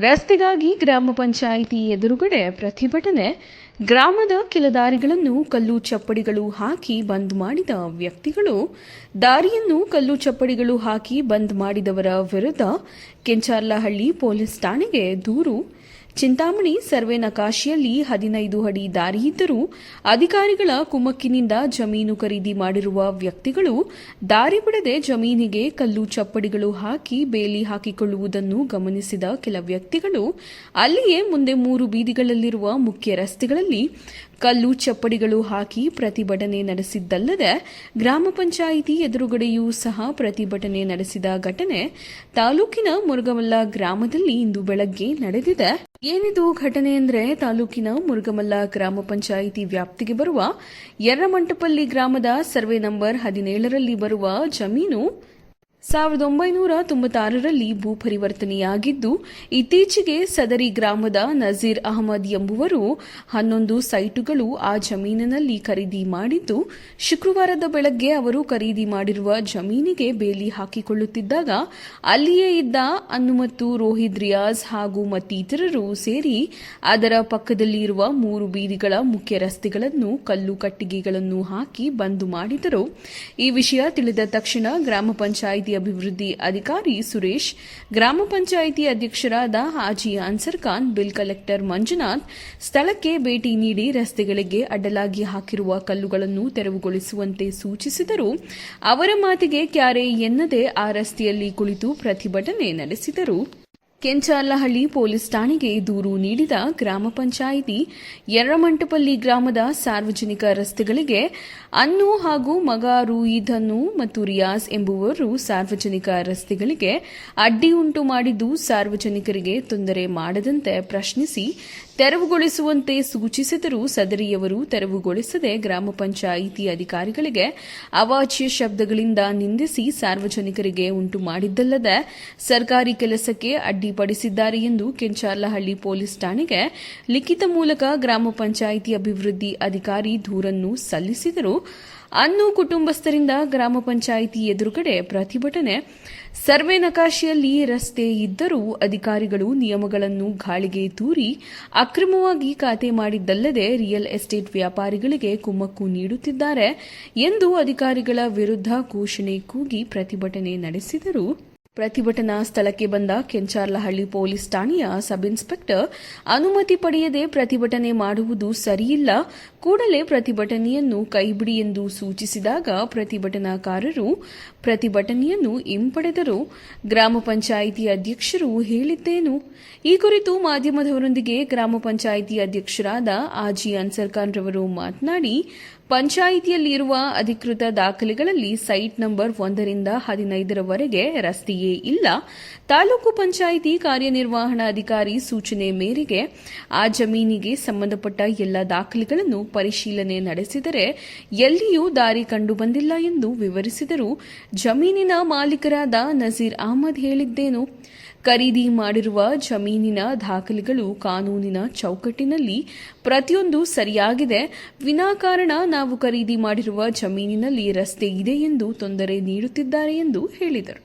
ರಸ್ತೆಗಾಗಿ ಗ್ರಾಮ ಪಂಚಾಯಿತಿ ಎದುರುಗಡೆ ಪ್ರತಿಭಟನೆ. ಗ್ರಾಮದ ಕೆಲ ದಾರಿಗಳನ್ನು ಕಲ್ಲು ಚಪ್ಪಡಿಗಳು ಹಾಕಿ ಬಂದ್ ಮಾಡಿದ ವ್ಯಕ್ತಿಗಳು. ದಾರಿಯನ್ನು ಕಲ್ಲು ಚಪ್ಪಡಿಗಳು ಹಾಕಿ ಬಂದ್ ಮಾಡಿದವರ ವಿರುದ್ಧ ಕೆಂಚಾರ್ಲಹಳ್ಳಿ ಪೊಲೀಸ್ ಠಾಣೆಗೆ ದೂರು. ಚಿಂತಾಮಣಿ ಸರ್ವೆ ನಕಾಶಿಯಲ್ಲಿ ಹದಿನೈದು ಅಡಿ ದಾರಿಯಿದ್ದರೂ ಅಧಿಕಾರಿಗಳ ಕುಮ್ಮಕ್ಕಿನಿಂದ ಜಮೀನು ಖರೀದಿ ಮಾಡಿರುವ ವ್ಯಕ್ತಿಗಳು ದಾರಿ ಬಿಡದೆ ಜಮೀನಿಗೆ ಕಲ್ಲು ಚಪ್ಪಡಿಗಳು ಹಾಕಿ ಬೇಲಿ ಹಾಕಿಕೊಳ್ಳುವುದನ್ನು ಗಮನಿಸಿದ ಕೆಲ ವ್ಯಕ್ತಿಗಳು ಅಲ್ಲಿಯೇ ಮುಂದೆ ಮೂರು ಬೀದಿಗಳಲ್ಲಿರುವ ಮುಖ್ಯ ರಸ್ತೆಗಳಲ್ಲಿ ಕಲ್ಲು ಚಪ್ಪಡಿಗಳು ಹಾಕಿ ಪ್ರತಿಭಟನೆ ನಡೆಸಿದ್ದಲ್ಲದೆ ಗ್ರಾಮ ಪಂಚಾಯಿತಿ ಎದುರುಗಡೆಯೂ ಸಹ ಪ್ರತಿಭಟನೆ ನಡೆಸಿದ ಘಟನೆ ತಾಲೂಕಿನ ಮುರುಗವಲ್ಲ ಗ್ರಾಮದಲ್ಲಿ ಇಂದು ಬೆಳಗ್ಗೆ ನಡೆದಿದೆ. ಏನಿದು ಘಟನೆ ಅಂದರೆ ತಾಲೂಕಿನ ಮುರುಗಮಲ್ಲ ಗ್ರಾಮ ಪಂಚಾಯಿತಿ ವ್ಯಾಪ್ತಿಗೆ ಬರುವ ಯರ್ರಮಂಟಪಲ್ಲಿ ಗ್ರಾಮದ ಸರ್ವೆ ನಂಬರ್ ಹದಿನೇಳರಲ್ಲಿ ಬರುವ ಜಮೀನು ಸಾವಿರದ ಒಂಬೈನೂರ ತೊಂಬತ್ತಾರರಲ್ಲಿ ಭೂ ಪರಿವರ್ತನೆಯಾಗಿದ್ದು, ಇತ್ತೀಚೆಗೆ ಸದರಿ ಗ್ರಾಮದ ನಜೀರ್ ಅಹಮದ್ ಎಂಬುವರು ಹನ್ನೊಂದು ಸೈಟುಗಳು ಆ ಜಮೀನಿನಲ್ಲಿ ಖರೀದಿ ಮಾಡಿದ್ದು, ಶುಕ್ರವಾರದ ಬೆಳಗ್ಗೆ ಅವರು ಖರೀದಿ ಮಾಡಿರುವ ಜಮೀನಿಗೆ ಬೇಲಿ ಹಾಕಿಕೊಳ್ಳುತ್ತಿದ್ದಾಗ, ಅಲ್ಲಿಯೇ ಇದ್ದ ಅನ್ನುಮತ್ತು ರೋಹಿದ್ ರಿಯಾಜ್ ಹಾಗೂ ಮತ್ತಿತರರು ಸೇರಿ ಅದರ ಪಕ್ಕದಲ್ಲಿರುವ ಮೂರು ಬೀದಿಗಳ ಮುಖ್ಯ ರಸ್ತೆಗಳನ್ನು, ಕಲ್ಲು ಕಟ್ಟಿಗೆಗಳನ್ನು ಹಾಕಿ ಬಂದ್ ಮಾಡಿದರು. ಈ ವಿಷಯ ತಿಳಿದ ತಕ್ಷಣ ಗ್ರಾಮ ಪಂಚಾಯಿತಿ ಅಭಿವೃದ್ಧಿ ಅಧಿಕಾರಿ ಸುರೇಶ್, ಗ್ರಾಮ ಪಂಚಾಯಿತಿ ಅಧ್ಯಕ್ಷರಾದ ಹಾಜಿ ಅನ್ಸರ್ ಖಾನ್, ಬಿಲ್ ಕಲೆಕ್ಟರ್ ಮಂಜುನಾಥ್ ಸ್ಥಳಕ್ಕೆ ಭೇಟಿ ನೀಡಿ ರಸ್ತೆಗಳಿಗೆ ಅಡ್ಡಲಾಗಿ ಹಾಕಿರುವ ಕಲ್ಲುಗಳನ್ನು ತೆರವುಗೊಳಿಸುವಂತೆ ಸೂಚಿಸಿದರು. ಅವರ ಮಾತಿಗೆ ಕ್ಯಾರೆ ಎನ್ನದೆ ಆ ರಸ್ತೆಯಲ್ಲಿ ಕುಳಿತು ಪ್ರತಿಭಟನೆ ನಡೆಸಿದರು. ಕೆಂಚಾಲಹಳ್ಳಿ ಪೊಲೀಸ್ ಠಾಣೆಗೆ ದೂರು ನೀಡಿದ ಗ್ರಾಮ ಪಂಚಾಯಿತಿ ಯರ್ರಮಂಟಪಲ್ಲಿ ಗ್ರಾಮದ ಸಾರ್ವಜನಿಕ ರಸ್ತೆಗಳಿಗೆ ಅನ್ನು ಹಾಗೂ ಮಗ ರೂಯಿದನ್ನು ಮತ್ತು ರಿಯಾಜ್ ಎಂಬುವರು ಸಾರ್ವಜನಿಕ ರಸ್ತೆಗಳಿಗೆ ಅಡ್ಡಿ ಉಂಟು ಮಾಡಿದ್ದು ಸಾರ್ವಜನಿಕರಿಗೆ ತೊಂದರೆ ಮಾಡದಂತೆ ಪ್ರಶ್ನಿಸಿ ತೆರವುಗೊಳಿಸುವಂತೆ ಸೂಚಿಸಿದರೂ ಸದರಿಯವರು ತೆರವುಗೊಳಿಸದೆ ಗ್ರಾಮ ಪಂಚಾಯಿತಿ ಅಧಿಕಾರಿಗಳಿಗೆ ಅವಾಚ್ಯ ಶಬ್ದಗಳಿಂದ ನಿಂದಿಸಿ ಸಾರ್ವಜನಿಕರಿಗೆ ಉಂಟು ಮಾಡಿದ್ದಲ್ಲದೆ ಸರ್ಕಾರಿ ಕೆಲಸಕ್ಕೆ ಅಡ್ಡಿಪಡಿಸಿದ್ದಾರೆ ಎಂದು ಕೆಂಚಾರ್ಲಹಳ್ಳಿ ಪೊಲೀಸ್ ಠಾಣೆಗೆ ಲಿಖಿತ ಮೂಲಕ ಗ್ರಾಮ ಪಂಚಾಯಿತಿ ಅಭಿವೃದ್ಧಿ ಅಧಿಕಾರಿ ದೂರನ್ನು ಸಲ್ಲಿಸಿದರು. ಅನ್ನು ಕುಟುಂಬಸ್ಥರಿಂದ ಗ್ರಾಮ ಪಂಚಾಯಿತಿ ಎದುರುಗಡೆ ಪ್ರತಿಭಟನೆ. ಸರ್ವೆ ನಕಾಶಿಯಲ್ಲಿ ರಸ್ತೆ ಇದ್ದರೂ ಅಧಿಕಾರಿಗಳು ನಿಯಮಗಳನ್ನು ಗಾಳಿಗೆ ತೂರಿ ಅಕ್ರಮವಾಗಿ ಖಾತೆ ಮಾಡಿದ್ದಲ್ಲದೆ ರಿಯಲ್ ಎಸ್ಟೇಟ್ ವ್ಯಾಪಾರಿಗಳಿಗೆ ಕುಮ್ಮಕ್ಕು ನೀಡುತ್ತಿದ್ದಾರೆ ಎಂದು ಅಧಿಕಾರಿಗಳ ವಿರುದ್ಧ ಘೋಷಣೆ ಕೂಗಿ ಪ್ರತಿಭಟನೆ ನಡೆಸಿದರು. ಪ್ರತಿಭಟನಾ ಸ್ಥಳಕ್ಕೆ ಬಂದ ಕೆಂಚಾರ್ಲಹಳ್ಳಿ ಪೊಲೀಸ್ ಠಾಣೆಯ ಸಬ್ ಇನ್ಸ್ಪೆಕ್ಟರ್, ಅನುಮತಿ ಪಡೆಯದೆ ಪ್ರತಿಭಟನೆ ಮಾಡುವುದು ಸರಿಯಿಲ್ಲ. ಕೂಡಲೇ ಪ್ರತಿಭಟನೆಯನ್ನು ಕೈಬಿಡಿ ಎಂದು ಸೂಚಿಸಿದಾಗ ಪ್ರತಿಭಟನಾಕಾರರು, ಪ್ರತಿಭಟನೆಯನ್ನು ಹಿಂಪಡೆದರು. ಗ್ರಾಮ ಪಂಚಾಯಿತಿ ಅಧ್ಯಕ್ಷರು ಹೇಳಿದ್ದೇನು? ಈ ಕುರಿತು ಮಾಧ್ಯಮದವರೊಂದಿಗೆ ಗ್ರಾಮ ಪಂಚಾಯಿತಿ ಅಧ್ಯಕ್ಷರಾದ ಆಜಿ ಅನ್ಸರ್ ಖಾನ್ ರವರು ಮಾತನಾಡಿ ಪಂಚಾಯಿತಿಯಲ್ಲಿರುವ ಅಧಿಕೃತ ದಾಖಲೆಗಳಲ್ಲಿ ಸೈಟ್ ನಂಬರ್ ಒಂದರಿಂದ ಹದಿನೈದರವರೆಗೆ ರಸ್ತೆಯೇ ಇಲ್ಲ. ತಾಲೂಕು ಪಂಚಾಯಿತಿ ಕಾರ್ಯನಿರ್ವಹಣಾಧಿಕಾರಿ ಸೂಚನೆ ಮೇರೆಗೆ ಆ ಜಮೀನಿಗೆ ಸಂಬಂಧಪಟ್ಟ ಎಲ್ಲ ದಾಖಲೆಗಳನ್ನು ಪರಿಶೀಲನೆ ನಡೆಸಿದರೆ ಎಲ್ಲಿಯೂ ದಾರಿ ಕಂಡುಬಂದಿಲ್ಲ ಎಂದು ವಿವರಿಸಿದರು. ಜಮೀನಿನ ಮಾಲೀಕರಾದ ನಜೀರ್ ಅಹಮದ್ ಹೇಳಿದ್ದೇನು? ಖರೀದಿ ಮಾಡಿರುವ ಜಮೀನಿನ ದಾಖಲೆಗಳು ಕಾನೂನಿನ ಚೌಕಟ್ಟಿನಲ್ಲಿ ಪ್ರತಿಯೊಂದು ಸರಿಯಾಗಿದೆ. ವಿನಾಕಾರಣ ನಾವು ಖರೀದಿ ಮಾಡಿರುವ ಜಮೀನಿನಲ್ಲಿ ರಸ್ತೆ ಇದೆ ಎಂದು ತೊಂದರೆ ನೀಡುತ್ತಿದ್ದಾರೆ ಎಂದು ಹೇಳಿದರು.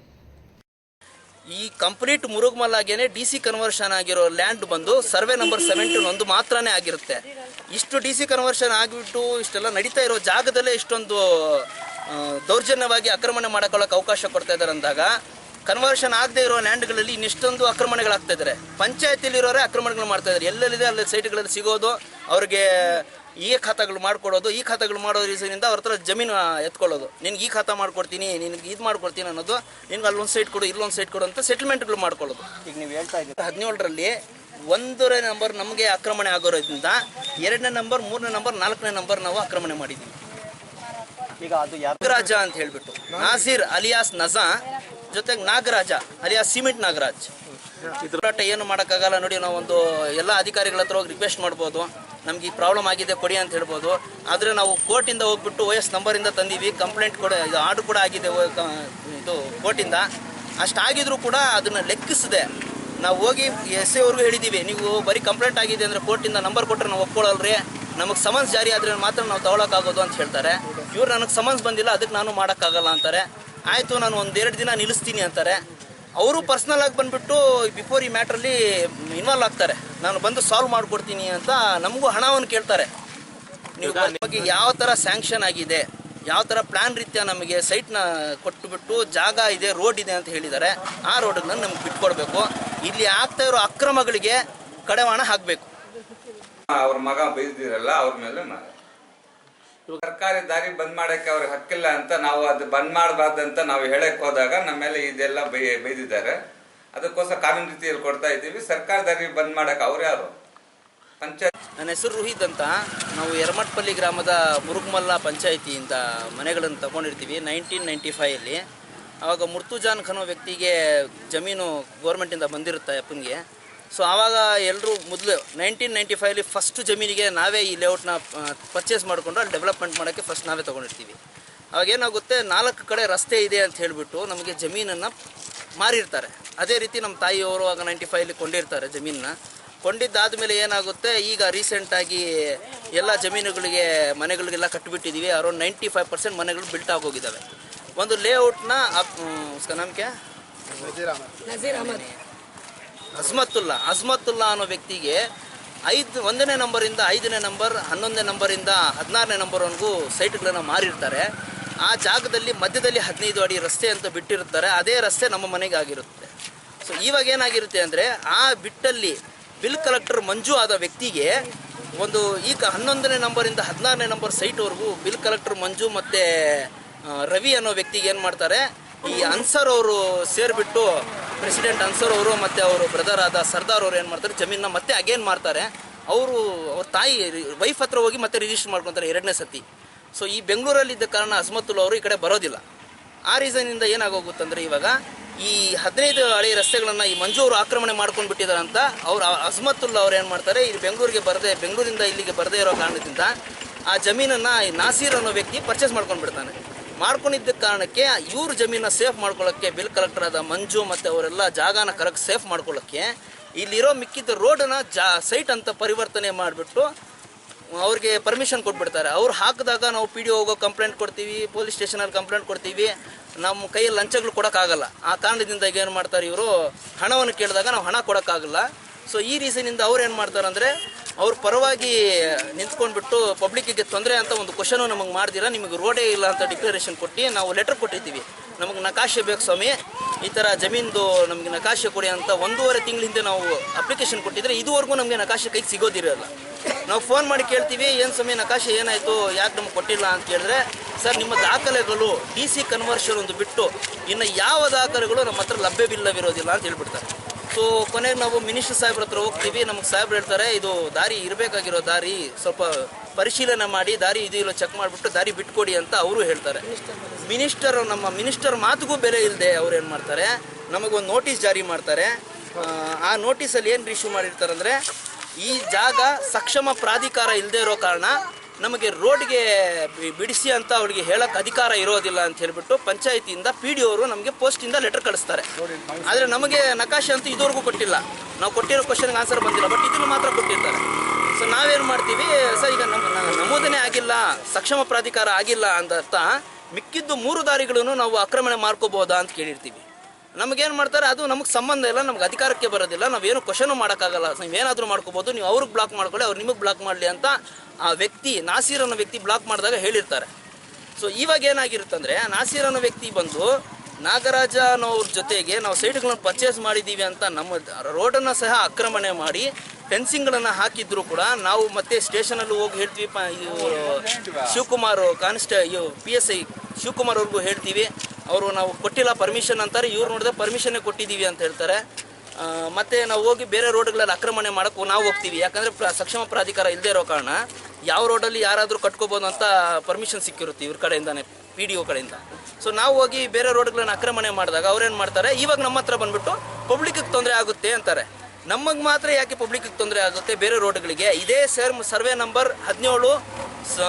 ಈ ಕಂಪ್ಲೀಟ್ ಮುರುಗ್ಮಲ್ಲಾಗೇನೆ ಡಿ ಸಿ ಕನ್ವರ್ಷನ್ ಆಗಿರೋ ಲ್ಯಾಂಡ್ ಬಂದು ಸರ್ವೆ ನಂಬರ್ ಸೆವೆಂಟೀನ್ ಒಂದು ಮಾತ್ರನೇ ಆಗಿರುತ್ತೆ. ಇಷ್ಟು ಡಿ ಸಿ ಕನ್ವರ್ಷನ್ ಆಗಿಬಿಟ್ಟು ಇಷ್ಟೆಲ್ಲ ನಡೀತಾ ಇರೋ ಜಾಗದಲ್ಲೇ ಇಷ್ಟೊಂದು ದೌರ್ಜನ್ಯವಾಗಿ ಆಕ್ರಮಣ ಮಾಡ್ಕೊಳ್ಳೋಕೆ ಅವಕಾಶ ಕೊಡ್ತಾ ಇದ್ದಾರೆ ಅಂದಾಗ ಕನ್ವರ್ಷನ್ ಆಗದೆ ಇರೋ ಲ್ಯಾಂಡ್ಗಳಲ್ಲಿ ಇನ್ನಿಷ್ಟೊಂದು ಆಕ್ರಮಣಗಳಾಗ್ತಾ ಇದ್ದಾರೆ ಪಂಚಾಯತಿಲಿರೋರೇ ಆಕ್ರಮಣಗಳು ಮಾಡ್ತಾ ಇದ್ದಾರೆ ಎಲ್ಲೆಲ್ಲಿದೆ ಅಲ್ಲಿ ಸೈಟ್ಗಳಲ್ಲಿ ಸಿಗೋದು, ಅವ್ರಿಗೆ ಈ ಖಾತಾಗಳು ಮಾಡ್ಕೊಡೋದು, ಈ ಖಾತಾಗಳು ಮಾಡೋ ರೀಸನಿಂದ ಅವ್ರ ಹತ್ರ ಜಮೀನು ಎತ್ಕೊಳ್ಳೋದು. ನಿನ್ಗೆ ಈ ಖಾತಾ ಮಾಡ್ಕೊಡ್ತೀನಿ, ನಿನಗೆ ಇದು ಮಾಡ್ಕೊಡ್ತೀನಿ ಅನ್ನೋದು, ನಿನ್ಗೆ ಅಲ್ಲೊಂದು ಸೈಟ್ ಕೊಡು, ಇಲ್ಲೊಂದು ಸೈಟ್ ಕೊಡು ಅಂತ ಸೆಟಲ್ಮೆಂಟ್ಗಳು ಮಾಡ್ಕೊಳ್ಳೋದು. ಈಗ ನೀವು ಹೇಳ್ತಾ ಇದ್ದೀರಿ, ಹದಿನೇಳರಲ್ಲಿ ಒಂದನೇ ನಂಬರ್ ನಮಗೆ ಆಕ್ರಮಣೆ ಆಗೋರೋದ್ರಿಂದ ಎರಡನೇ ನಂಬರ್, ಮೂರನೇ ನಂಬರ್, ನಾಲ್ಕನೇ ನಂಬರ್ ನಾವು ಆಕ್ರಮಣೆ ಮಾಡಿದ್ದೀವಿ. ಈಗ ಅದು ಯಾರು ನಾಗರಾಜ ಅಂತ ಹೇಳ್ಬಿಟ್ಟು ನಾಸಿರ್ ಅಲಿಯಾಸ್ ನಜಾ ಜೊತೆಗೆ ನಾಗರಾಜ ಅರಿಯ ಸಿಮೆಂಟ್ ನಾಗರಾಜ್. ಹೋರಾಟ ಏನು ಮಾಡೋಕ್ಕಾಗಲ್ಲ ನೋಡಿ, ನಾವು ಒಂದು ಎಲ್ಲ ಅಧಿಕಾರಿಗಳ ಹತ್ರ ಹೋಗಿ ರಿಕ್ವೆಸ್ಟ್ ಮಾಡ್ಬೋದು. ನಮ್ಗೆ ಈ ಪ್ರಾಬ್ಲಮ್ ಆಗಿದೆ, ಕೊಡಿ ಅಂತ ಹೇಳ್ಬೋದು. ಆದರೆ ನಾವು ಕೋರ್ಟಿಂದ ಹೋಗ್ಬಿಟ್ಟು ಒ ಎಸ್ ನಂಬರಿಂದ ತಂದೀವಿ ಕಂಪ್ಲೇಂಟ್ ಕೂಡ, ಇದು ಆರ್ಡ್ರ್ ಕೂಡ ಆಗಿದೆ ಇದು ಕೋರ್ಟಿಂದ. ಅಷ್ಟಾಗಿದ್ರು ಕೂಡ ಅದನ್ನು ಲೆಕ್ಕಿಸದೆ. ನಾವು ಹೋಗಿ ಎಸ್ ಎ ಅವ್ರಿಗೂ ಹೇಳಿದ್ದೀವಿ ನೀವು ಬರೀ ಕಂಪ್ಲೇಂಟ್ ಆಗಿದೆ ಅಂದರೆ ಕೋರ್ಟಿಂದ ನಂಬರ್ ಕೊಟ್ಟರೆ ನಾವು ಒಪ್ಕೊಳ್ಳಲ್ರಿ ನಮಗೆ ಸಮನ್ಸ್ ಜಾರಿ ಆದರೆ ಮಾತ್ರ ನಾವು ತಗೊಳಕ್ಕಾಗೋದು ಅಂತ ಹೇಳ್ತಾರೆ. ಇವ್ರು ನನಗೆ ಸಮನ್ಸ್ ಬಂದಿಲ್ಲ ಅದಕ್ಕೆ ನಾನು ಮಾಡೋಕ್ಕಾಗಲ್ಲ ಅಂತಾರೆ. ಆಯಿತು ನಾನು ಒಂದೆರಡು ದಿನ ನಿಲ್ಲಿಸ್ತೀನಿ ಅಂತಾರೆ. ಅವರು ಪರ್ಸ್ನಲ್ ಆಗಿ ಬಂದ್ಬಿಟ್ಟು ಬಿಫೋರ್ ಈ ಮ್ಯಾಟ್ರಲ್ಲಿ ಇನ್ವಾಲ್ವ್ ಆಗ್ತಾರೆ. ನಾನು ಬಂದು ಸಾಲ್ವ್ ಮಾಡಿಕೊಡ್ತೀನಿ ಅಂತ ನಮಗೂ ಹಣವನ್ನು ಕೇಳ್ತಾರೆ. ನೀವು ಬಗ್ಗೆ ಯಾವ ಥರ ಸ್ಯಾಂಕ್ಷನ್ ಆಗಿದೆ ಯಾವ ಥರ ಪ್ಲಾನ್ ರೀತಿಯ ನಮಗೆ ಸೈಟ್ನ ಕೊಟ್ಟುಬಿಟ್ಟು ಜಾಗ ಇದೆ ರೋಡ್ ಇದೆ ಅಂತ ಹೇಳಿದ್ದಾರೆ ಆ ರೋಡನ್ನು ನಮ್ಗೆ ಬಿಟ್ಕೊಡ್ಬೇಕು. ಇಲ್ಲಿ ಆಗ್ತಾ ಇರೋ ಅಕ್ರಮಗಳಿಗೆ ಕಡೆವಾಣ ಹಾಕಬೇಕು. ಅವ್ರ ಮಗ ಬೈದಿರಲ್ಲ ಅವ್ರ ಮೇಲೆ ಸರ್ಕಾರಿ ದಾರಿ ಬಂದ್ ಮಾಡಕ್ಕೆ ಅವ್ರಿಗೆ ಹಕ್ಕಿಲ್ಲ ಅಂತ ನಾವು ಅದು ಬಂದ್ ಮಾಡಬಾರ್ದಂತ ನಾವು ಹೇಳಕ್ ಹೋದಾಗ ನಮ್ಮ ಮೇಲೆ ಇದೆಲ್ಲ ಬೈ, ಬೈದಿದ್ದಾರೆ. ಅದಕ್ಕೋಸ್ಕರ ಕಾನೂನು ರೀತಿಯಲ್ಲಿ ಕೊಡ್ತಾ ಇದ್ದೀವಿ. ಸರ್ಕಾರ ದಾರಿ ಬಂದ್ ಮಾಡಕ್ ಅವ್ರು ಯಾರು? ಪಂಚಾಯತ್ ನನ್ನ ಹೆಸರು ರೋಹಿತ್ ಅಂತ. ನಾವು ಯರಮಟ್ಪಲ್ಲಿ ಗ್ರಾಮದ ಮುರುಗ್ಮಲ್ಲ ಪಂಚಾಯಿತಿಯಿಂದ ಮನೆಗಳನ್ನು ತಗೊಂಡಿರ್ತೀವಿ ನೈನ್ಟೀನ್ ನೈಂಟಿ ಫೈವಲ್ಲಿ ಆವಾಗ ಮುರ್ತುಜಾನ್ ಖಾನೋ ವ್ಯಕ್ತಿಗೆ ಜಮೀನು ಗೌರ್ಮೆಂಟಿಂದ ಬಂದಿರುತ್ತೆ ಅಪ್ಪನಿಗೆ. ಸೊ ಆವಾಗ ಎಲ್ಲರೂ ಮೊದಲು ನೈನ್ಟೀನ್ ನೈಂಟಿ ಫೈವಲ್ಲಿ ಫಸ್ಟ್ ಜಮೀನಿಗೆ ನಾವೇ ಈ ಲೇಔಟ್ನ ಪರ್ಚೇಸ್ ಮಾಡಿಕೊಂಡು ಅಲ್ಲಿ ಡೆವಲಪ್ಮೆಂಟ್ ಮಾಡೋಕ್ಕೆ ಫಸ್ಟ್ ನಾವೇ ತೊಗೊಂಡಿರ್ತೀವಿ. ಅವಾಗ ಏನಾಗುತ್ತೆ ನಾಲ್ಕು ಕಡೆ ರಸ್ತೆ ಇದೆ ಅಂತ ಹೇಳಿಬಿಟ್ಟು ನಮಗೆ ಜಮೀನನ್ನು ಮಾರಿರ್ತಾರೆ. ಅದೇ ರೀತಿ ನಮ್ಮ ತಾಯಿಯವರು ಆಗ ನೈಂಟಿ ಫೈವಲ್ಲಿ ಕೊಂಡಿರ್ತಾರೆ ಜಮೀನನ್ನ. ಕೊಂಡಿದ್ದಾದ ಮೇಲೆ ಏನಾಗುತ್ತೆ ಈಗ ರೀಸೆಂಟಾಗಿ ಎಲ್ಲ ಜಮೀನುಗಳಿಗೆ ಮನೆಗಳಿಗೆಲ್ಲ ಕಟ್ಟಿಬಿಟ್ಟಿದ್ದೀವಿ ಅರೌಂಡ್ ನೈಂಟಿ ಫೈವ್ ಪರ್ಸೆಂಟ್ ಮನೆಗಳು ಬಿಲ್ಟ್ ಆಗೋಗಿದ್ದಾವೆ. ಒಂದು ಲೇಔಟ್ನ ನಮಗೆ ಅಜ್ಮತ್ತುಲ್ಲಾ ಅಜ್ಮತ್ತುಲ್ಲಾ ಅನ್ನೋ ವ್ಯಕ್ತಿಗೆ ಐದು, ಒಂದನೇ ನಂಬರಿಂದ ಐದನೇ ನಂಬರ್, ಹನ್ನೊಂದನೇ ನಂಬರಿಂದ ಹದಿನಾರನೇ ನಂಬರ್ವರೆಗೂ ಸೈಟ್ಗಳನ್ನು ಮಾರಿರ್ತಾರೆ. ಆ ಜಾಗದಲ್ಲಿ ಮಧ್ಯದಲ್ಲಿ ಹದಿನೈದು ಅಡಿ ರಸ್ತೆ ಅಂತ ಬಿಟ್ಟಿರ್ತಾರೆ ಅದೇ ರಸ್ತೆ ನಮ್ಮ ಮನೆಗೆ ಆಗಿರುತ್ತೆ ಸೊ ಇವಾಗ ಏನಾಗಿರುತ್ತೆ ಅಂದರೆ ಆ ಬಿಟ್ಟಲ್ಲಿ ಬಿಲ್ ಕಲೆಕ್ಟರ್ ಮಂಜು ಆದ ವ್ಯಕ್ತಿಗೆ ಒಂದು ಈಗ ಹನ್ನೊಂದನೇ ನಂಬರಿಂದ ಹದಿನಾರನೇ ನಂಬರ್ ಸೈಟ್ವರೆಗೂ ಬಿಲ್ ಕಲೆಕ್ಟರ್ ಮಂಜು ಮತ್ತು ರವಿ ಅನ್ನೋ ವ್ಯಕ್ತಿಗೆ ಏನು ಮಾಡ್ತಾರೆ, ಈ ಅನ್ಸರ್ ಅವರು ಸೇರಿಬಿಟ್ಟು ಪ್ರೆಸಿಡೆಂಟ್ ಅನ್ಸರ್ ಅವರು ಮತ್ತು ಅವರು ಬ್ರದರ್ ಆದ ಸರ್ದಾರ್ ಅವರು ಏನು ಮಾಡ್ತಾರೆ? ಜಮೀನನ್ನ ಮತ್ತೆ ಅಗೇನ್ ಮಾಡ್ತಾರೆ ಅವರು, ಅವ್ರ ತಾಯಿ ವೈಫ್ ಹತ್ರ ಹೋಗಿ ಮತ್ತೆ ರಿಜಿಸ್ಟರ್ ಮಾಡ್ಕೊತಾರೆ ಎರಡನೇ ಸತಿ. ಸೊ ಈ ಬೆಂಗಳೂರಲ್ಲಿದ್ದ ಕಾರಣ ಅಸ್ಮತ್ತುಲ್ ಅವರು ಈ ಕಡೆ ಬರೋದಿಲ್ಲ. ಆ ರೀಸನ್ನಿಂದ ಏನಾಗೋಗುತ್ತಂದ್ರೆ ಇವಾಗ ಈ ಹದಿನೈದು ಹಳೆ ರಸ್ತೆಗಳನ್ನು ಈ ಮಂಜು ಅವರು ಆಕ್ರಮಣೆ ಮಾಡ್ಕೊಂಡು ಬಿಟ್ಟಿದ್ದಾರೆ ಅಂತ ಅವ್ರು ಅಸ್ಮತ್ತುಲ್ಲಾ ಅವ್ರು ಏನು ಮಾಡ್ತಾರೆ? ಇಲ್ಲಿ ಬೆಂಗಳೂರಿಗೆ ಬರದೆ, ಬೆಂಗಳೂರಿಂದ ಇಲ್ಲಿಗೆ ಬರದೇ ಇರೋ ಕಾರಣದಿಂದ ಆ ಜಮೀನನ್ನು ನಾಸೀರ್ ಅನ್ನೋ ವ್ಯಕ್ತಿ ಪರ್ಚೇಸ್ ಮಾಡ್ಕೊಂಡು ಬಿಡ್ತಾನೆ ಮಾಡ್ಕೊಂಡಿದ್ದ ಕಾರಣಕ್ಕೆ ಇವ್ರ ಜಮೀನ ಸೇಫ್ ಮಾಡ್ಕೊಳ್ಳೋಕ್ಕೆ ಬಿಲ್ ಕಲೆಕ್ಟರ್ ಆದ ಮಂಜು ಮತ್ತು ಅವರೆಲ್ಲ ಜಾಗನ ಕರೆಕ್ಟ್ ಸೇಫ್ ಮಾಡ್ಕೊಳ್ಳೋಕ್ಕೆ ಇಲ್ಲಿರೋ ಮಿಕ್ಕಿದ್ದ ರೋಡನ್ನ ಜಾ ಸೈಟ್ ಅಂತ ಪರಿವರ್ತನೆ ಮಾಡಿಬಿಟ್ಟು ಅವ್ರಿಗೆ ಪರ್ಮಿಷನ್ ಕೊಟ್ಬಿಡ್ತಾರೆ. ಅವ್ರು ಹಾಕಿದಾಗ ನಾವು ಪಿ ಡಿ ಹೋಗೋ ಕಂಪ್ಲೇಂಟ್ ಕೊಡ್ತೀವಿ ಪೊಲೀಸ್ ಸ್ಟೇಷನಲ್ಲಿ ಕಂಪ್ಲೇಂಟ್ ಕೊಡ್ತೀವಿ. ನಮ್ಮ ಕೈಯಲ್ಲಿ ಲಂಚಗಳು ಕೊಡೋಕ್ಕಾಗಲ್ಲ. ಆ ಕಾರಣದಿಂದಾಗಿ ಏನು ಮಾಡ್ತಾರೆ ಇವರು ಹಣವನ್ನು ಕೇಳಿದಾಗ ನಾವು ಹಣ ಕೊಡೋಕ್ಕಾಗಲ್ಲ. ಸೊ ಈ ರೀಸನಿಂದ ಅವ್ರು ಏನು ಮಾಡ್ತಾರೆ ಅಂದರೆ ಅವ್ರ ಪರವಾಗಿ ನಿಂತ್ಕೊಂಡ್ಬಿಟ್ಟು ಪಬ್ಲಿಕ್ಕಿಗೆ ತೊಂದರೆ ಅಂತ ಒಂದು ಕ್ವಶನು ನಮಗೆ ಮಾಡ್ದಿರ, ನಿಮಗೆ ರೋಡೇ ಇಲ್ಲ ಅಂತ ಡಿಕ್ಲರೇಷನ್ ಕೊಟ್ಟು ನಾವು ಲೆಟರ್ ಕೊಟ್ಟಿದ್ದೀವಿ. ನಮಗೆ ನಕಾಶೆ ಬೇಕು ಸ್ವಾಮಿ. ಈ ಥರ ಜಮೀನ್ದು ನಮಗೆ ನಕಾಶೆ ಕೊಡಿ ಅಂತ ಒಂದೂವರೆ ತಿಂಗಳ ಹಿಂದೆ ನಾವು ಅಪ್ಲಿಕೇಶನ್ ಕೊಟ್ಟಿದ್ರೆ ಇದುವರೆಗೂ ನಮಗೆ ನಕಾಶೆ ಕೈಗೆ ಸಿಗೋದಿರಲ್ಲ. ನಾವು ಫೋನ್ ಮಾಡಿ ಕೇಳ್ತೀವಿ, ಏನು ಸ್ವಾಮಿ ನಕಾಶೆ ಏನಾಯಿತು? ಯಾಕೆ ನಮ್ಗೆ ಕೊಟ್ಟಿಲ್ಲ? ಅಂತ ಕೇಳಿದ್ರೆ, ಸರ್, ನಿಮ್ಮ ದಾಖಲೆಗಳು ಡಿ ಸಿ ಕನ್ವರ್ಷನ್ ಒಂದು ಬಿಟ್ಟು ಇನ್ನು ಯಾವ ದಾಖಲೆಗಳು ನಮ್ಮ ಹತ್ರ ಲಭ್ಯವಿಲ್ಲವಿರೋದಿಲ್ಲ ಅಂತ ಹೇಳ್ಬಿಡ್ತಾರೆ. ಸೊ ಕೊನೆಗೆ ನಾವು ಮಿನಿಸ್ಟರ್ ಸಾಹೇಬ್ರ ಹತ್ರ ಹೋಗ್ತೀವಿ. ನಮಗೆ ಸಾಹೇಬ್ರು ಹೇಳ್ತಾರೆ ಇದು ದಾರಿ ಇರಬೇಕಾಗಿರೋ ದಾರಿ ಸ್ವಲ್ಪ ಪರಿಶೀಲನೆ ಮಾಡಿ ದಾರಿ ಇದು ಇಲ್ಲ ಚೆಕ್ ಮಾಡಿಬಿಟ್ಟು ದಾರಿ ಬಿಟ್ಕೊಡಿ ಅಂತ ಅವರು ಹೇಳ್ತಾರೆ. ಮಿನಿಸ್ಟರ್ ನಮ್ಮ ಮಿನಿಸ್ಟರ್ ಮಾತಿಗೂ ಬೆಲೆ ಇಲ್ಲದೆ ಅವ್ರು ಏನು ಮಾಡ್ತಾರೆ ನಮಗೊಂದು ನೋಟಿಸ್ ಜಾರಿ ಮಾಡ್ತಾರೆ. ಆ, ನೋಟಿಸಲ್ಲಿ ಏನು ಇಶ್ಯೂ ಮಾಡಿರ್ತಾರೆ ಅಂದರೆ ಈ ಜಾಗ ಸಕ್ಷಮ ಪ್ರಾಧಿಕಾರ ಇಲ್ಲದೆ ಇರೋ ಕಾರಣ ನಮಗೆ ರೋಡ್ಗೆ ಬಿಡಿಸಿ ಅಂತ ಅವ್ರಿಗೆ ಹೇಳಕ್ಕೆ ಅಧಿಕಾರ ಇರೋದಿಲ್ಲ ಅಂತ ಹೇಳ್ಬಿಟ್ಟು ಪಂಚಾಯತಿಯಿಂದ ಪಿ ಡಿ ಅವರು ನಮಗೆ ಪೋಸ್ಟಿಂದ ಲೆಟರ್ ಕಳಿಸ್ತಾರೆ. ಆದರೆ ನಮಗೆ ನಕಾಶೆ ಅಂತ ಇದುವರೆಗೂ ಕೊಟ್ಟಿಲ್ಲ. ನಾವು ಕೊಟ್ಟಿರೋ ಕ್ವಶನ್ಗೆ ಆನ್ಸರ್ ಬಂದಿಲ್ಲ ಬಟ್ ಇದನ್ನು ಮಾತ್ರ ಕೊಟ್ಟಿರ್ತಾರೆ. ಸೊ ನಾವೇನು ಮಾಡ್ತೀವಿ, ಸರ್ ಈಗ ನಮ್ಮ ನಮೂದನೆ ಆಗಿಲ್ಲ, ಸಕ್ಷಮ ಪ್ರಾಧಿಕಾರ ಆಗಿಲ್ಲ ಅಂತ ಅರ್ಥ, ಮಿಕ್ಕಿದ್ದು ಮೂರು ದಾರಿಗಳನ್ನು ನಾವು ಆಕ್ರಮಣೆ ಮಾಡ್ಕೋಬೋದಾ ಅಂತ ಕೇಳಿರ್ತೀವಿ. ನಮಗೇನು ಮಾಡ್ತಾರೆ, ಅದು ನಮಗೆ ಸಂಬಂಧ ಇಲ್ಲ, ನಮ್ಗೆ ಅಧಿಕಾರಕ್ಕೆ ಬರೋದಿಲ್ಲ, ನಾವೇನು ಕ್ವಶನು ಮಾಡೋಕ್ಕಾಗಲ್ಲ. ನೀವೇನಾದರೂ ಮಾಡ್ಕೋಬೋದು, ನೀವು ಅವ್ರಿಗೆ ಬ್ಲಾಕ್ ಮಾಡ್ಕೊಳ್ಳಿ, ಅವ್ರು ನಿಮಗೆ ಬ್ಲಾಕ್ ಮಾಡಲಿ ಅಂತ ಆ ವ್ಯಕ್ತಿ, ನಾಸೀರ್ ಅನ್ನೋ ವ್ಯಕ್ತಿ ಬ್ಲಾಕ್ ಮಾಡಿದಾಗ ಹೇಳಿರ್ತಾರೆ. ಸೊ ಇವಾಗ ಏನಾಗಿರುತ್ತಂದ್ರೆ ನಾಸೀರ್ ಅನ್ನೋ ವ್ಯಕ್ತಿ ಬಂದು, ನಾಗರಾಜ ಅನ್ನೋವ್ರ ಜೊತೆಗೆ ನಾವು ಸೈಟ್ಗಳನ್ನ ಪರ್ಚೇಸ್ ಮಾಡಿದ್ದೀವಿ ಅಂತ ನಮ್ಮ ರೋಡನ್ನು ಸಹ ಆಕ್ರಮಣೆ ಮಾಡಿ ಫೆನ್ಸಿಂಗ್ಗಳನ್ನು ಹಾಕಿದ್ರು ಕೂಡ ನಾವು ಮತ್ತೆ ಸ್ಟೇಷನಲ್ಲಿ ಹೋಗಿ ಹೇಳ್ತೀವಿ, ಪ ಶಿವಕುಮಾರ್ ಕಾನ್ಸ್ಟ ಪಿ ಎಸ್ ಐ ಶಿವಕುಮಾರ್ ಅವ್ರಿಗೂ ಹೇಳ್ತೀವಿ. ಅವರು ನಾವು ಕೊಟ್ಟಿಲ್ಲ ಪರ್ಮಿಷನ್ ಅಂತಾರೆ, ಇವ್ರು ನೋಡಿದ್ರೆ ಪರ್ಮಿಷನ್ನೇ ಕೊಟ್ಟಿದ್ದೀವಿ ಅಂತ ಹೇಳ್ತಾರೆ. ಮತ್ತೆ ನಾವು ಹೋಗಿ ಬೇರೆ ರೋಡ್ಗಳಲ್ಲಿ ಆಕ್ರಮಣೆ ಮಾಡೋಕ್ಕೂ ನಾವು ಹೋಗ್ತೀವಿ. ಯಾಕಂದರೆ ಸಕ್ಷಮ ಪ್ರಾಧಿಕಾರ ಇಲ್ಲದೆ ಇರೋ ಕಾರಣ ಯಾವ ರೋಡಲ್ಲಿ ಯಾರಾದರೂ ಕಟ್ಕೋಬೋದು ಅಂತ ಪರ್ಮಿಷನ್ ಸಿಕ್ಕಿರುತ್ತೆ ಇವ್ರ ಕಡೆಯಿಂದಾನೆ ಪಿ ಡಿ ಒ ಕಡೆಯಿಂದ. ಸೊ ನಾವು ಹೋಗಿ ಬೇರೆ ರೋಡ್ಗಳನ್ನ ಆಕ್ರಮಣೆ ಮಾಡಿದಾಗ ಅವ್ರೇನು ಮಾಡ್ತಾರೆ, ಇವಾಗ ನಮ್ಮ ಹತ್ರ ಬಂದ್ಬಿಟ್ಟು ಪಬ್ಲಿಕ್ಗೆ ತೊಂದರೆ ಆಗುತ್ತೆ ಅಂತಾರೆ. ನಮಗೆ ಮಾತ್ರ ಯಾಕೆ ಪಬ್ಲಿಕ್ಗೆ ತೊಂದರೆ ಆಗುತ್ತೆ ಬೇರೆ ರೋಡ್ಗಳಿಗೆ ಇದೇ ಸರ್ ಸರ್ವೆ ನಂಬರ್ ಹದಿನೇಳು ಸ,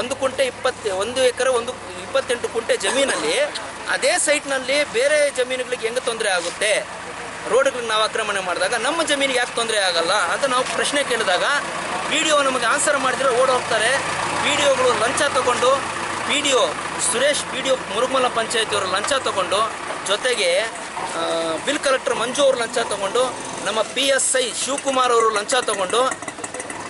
ಒಂದು ಕುಂಟೆ ಇಪ್ಪತ್ತು, ಒಂದು ಎಕರೆ, ಒಂದು, ಇಪ್ಪತ್ತೆಂಟು ಕುಂಟೆ ಜಮೀನಲ್ಲಿ ಅದೇ ಸೈಟ್ನಲ್ಲಿ ಬೇರೆ ಜಮೀನುಗಳಿಗೆ ಹೆಂಗೆ ತೊಂದರೆ ಆಗುತ್ತೆ? ರೋಡ್ಗಳಿಗೆ ನಾವು ಆಕ್ರಮಣೆ ಮಾಡಿದಾಗ ನಮ್ಮ ಜಮೀನಿಗೆ ಯಾಕೆ ತೊಂದರೆ ಆಗಲ್ಲ ಅಂತ ನಾವು ಪ್ರಶ್ನೆ ಕೇಳಿದಾಗ ಒ ನಮಗೆ ಆನ್ಸರ್ ಮಾಡಿದ್ರೆ ಓಡೋಗ್ತಾರೆ ಪಿ ಡಿ ಲಂಚ ತಗೊಂಡು P Suresh P D O ಪಂಚಾಯತಿಯವರು ಲಂಚ ತಗೊಂಡು ಜೊತೆಗೆ ಬಿಲ್ ಕಲೆಕ್ಟರ್ ಮಂಜು ಅವರು ಲಂಚ ತಗೊಂಡು ನಮ್ಮ ಪಿ ಎಸ್ ಐ ಶಿವಕುಮಾರ್ ಅವರು ಲಂಚ ತಗೊಂಡು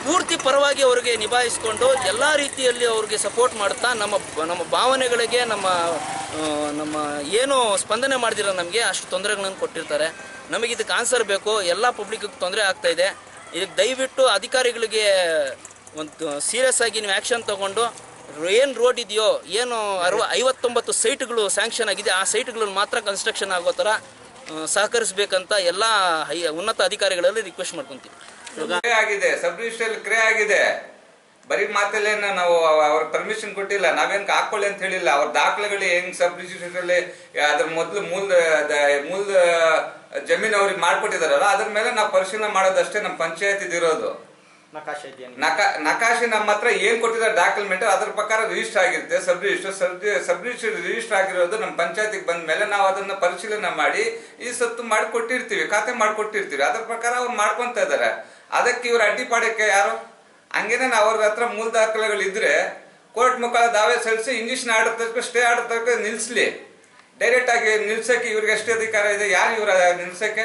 ಪೂರ್ತಿ ಪರವಾಗಿ ಅವರಿಗೆ ನಿಭಾಯಿಸ್ಕೊಂಡು ಎಲ್ಲ ರೀತಿಯಲ್ಲಿ ಅವ್ರಿಗೆ ಸಪೋರ್ಟ್ ಮಾಡ್ತಾ ನಮ್ಮ ನಮ್ಮ ಭಾವನೆಗಳಿಗೆ, ನಮ್ಮ ನಮ್ಮ ಏನು ಸ್ಪಂದನೆ ಮಾಡ್ದಿರೋ ನಮಗೆ ಅಷ್ಟು ತೊಂದರೆಗಳನ್ನು ಕೊಟ್ಟಿರ್ತಾರೆ. ನಮಗೆ ಇದಕ್ಕೆ ಆನ್ಸರ್ ಬೇಕು? ಎಲ್ಲ ಪಬ್ಲಿಕ್ಗೆ ತೊಂದರೆ ಆಗ್ತಾ ಇದೆ. ಇದಕ್ಕೆ ದಯವಿಟ್ಟು ಅಧಿಕಾರಿಗಳಿಗೆ ಒಂದು ಸೀರಿಯಸ್ ಆಗಿ ನೀವು ಆ್ಯಕ್ಷನ್ ತಗೊಂಡು, ಏನು ರೋಡ್ ಇದೆಯೋ, ಏನು ಅರವ, ಐವತ್ತೊಂಬತ್ತು ಸೈಟ್ಗಳು ಸ್ಯಾಂಕ್ಷನ್ ಆಗಿದೆ, ಆ ಸೈಟ್ಗಳನ್ನು ಮಾತ್ರ ಕನ್ಸ್ಟ್ರಕ್ಷನ್ ಆಗೋ ಥರ ಸಹಕರಿಸಬೇಕಂತ ಎಲ್ಲ ಉನ್ನತ ಅಧಿಕಾರಿಗಳಲ್ಲಿ ರಿಕ್ವೆಸ್ಟ್ ಮಾಡ್ಕೊತೀವಿ. ಆಗಿದೆ ಕ್ರೇ ಆಗಿದೆ. ಬರೀ ಮಾತಲ್ಲೇನ ನಾವು ಅವ್ರ ಪರ್ಮಿಷನ್ ಕೊಟ್ಟಿಲ್ಲ ನಾವೇನ್ ಹಾಕೊಳ್ಳಿ ಅಂತ ಹೇಳಿಲ್ಲ. ಅವ್ರ ದಾಖಲೆಗಳು ಹೆಂಗ್ ಸಬ್ ರಿಜಿಸ್ಟ್ರಲ್ಲಿ ಅದ್ರ ಮೊದಲು ಮೂಲ ಮೂಲ ಜಮೀನು ಅವ್ರಿಗೆ ಮಾಡ್ಕೊಟ್ಟಿದಾರಲ್ಲ ಅದ್ರ ಮೇಲೆ ನಾವು ಪರಿಶೀಲನೆ ಮಾಡೋದಷ್ಟೇ ನಮ್ಮ ಪಂಚಾಯತ್ ಇದಿರೋದು ನಕಾಶೆ ನಮ್ಮ ಹತ್ರ ಏನ್ ಕೊಟ್ಟಿದ್ದಾರೆ ಡಾಕ್ಯುಮೆಂಟ್ ಅದ್ರ ಪ್ರಕಾರ ರಿಜಿಸ್ಟರ್ ಆಗಿರುತ್ತೆ. Sub register sub register register ಆಗಿರೋದು ನಮ್ಮ ಪಂಚಾಯತಿಗೆ ಬಂದ ಮೇಲೆ ನಾವು ಅದನ್ನ ಪರಿಶೀಲನೆ ಮಾಡಿ ಈ ಸತ್ತು ಮಾಡಿಕೊಟ್ಟಿರ್ತೀವಿ ಖಾತೆ ಮಾಡಿಕೊಟ್ಟಿರ್ತೀವಿ. ಅದ್ರ ಪ್ರಕಾರ ಅವ್ರು ಮಾಡ್ಕೊಂತ ಇದಾರೆ. ಅದಕ್ಕೆ ಇವ್ರು ಅಡ್ಡಿಪಾಡಕ್ಕೆ ಯಾರು? ಹಂಗೇನೆ ನಾವು ಅವ್ರ ಹತ್ರ ಮೂಲ ದಾಖಲೆಗಳು ಇದ್ರೆ ಕೋರ್ಟ್ ಮುಖಾಲ ದಾವೆ ಸಲ್ಲಿಸಿ ಇಂಜೆಕ್ಷನ್ ಆರ್ಡರ್ ತನಕ, ಸ್ಟೇ ಆರ್ಡರ್ ತನಕ ನಿಲ್ಸಲಿ. ಡೈರೆಕ್ಟ್ ಆಗಿ ನಿಲ್ಸಕ್ಕೆ ಇವ್ರಿಗೆ ಎಷ್ಟು ಅಧಿಕಾರ ಇದೆ, ಯಾರು ಇವ್ರ ನಿಲ್ಸಕ್ಕೆ?